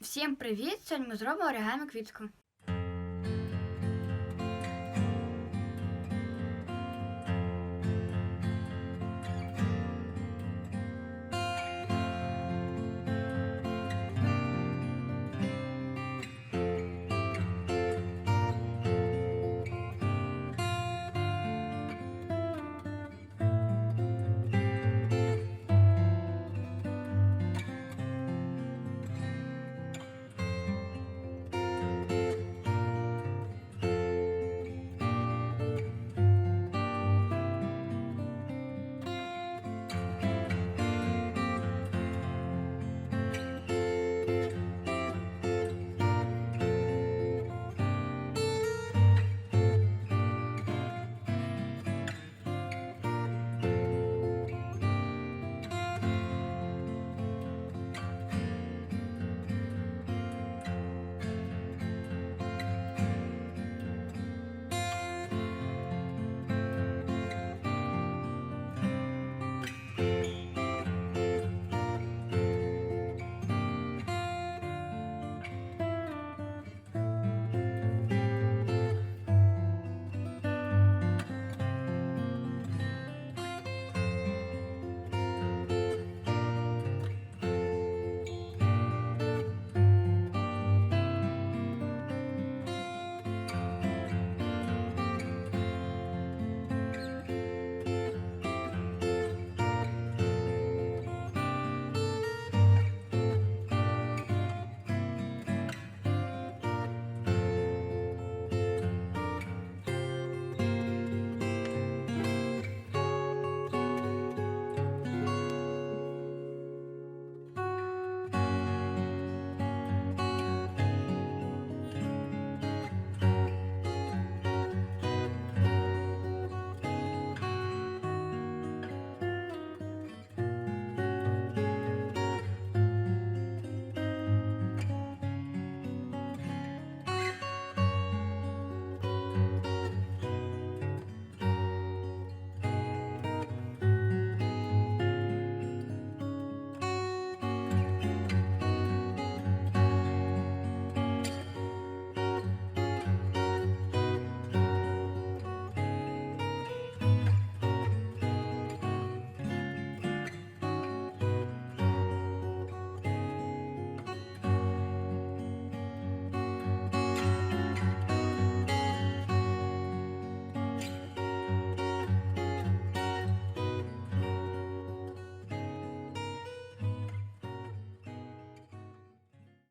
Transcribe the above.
Всім привіт! Сьогодні ми зробимо оригами квітку.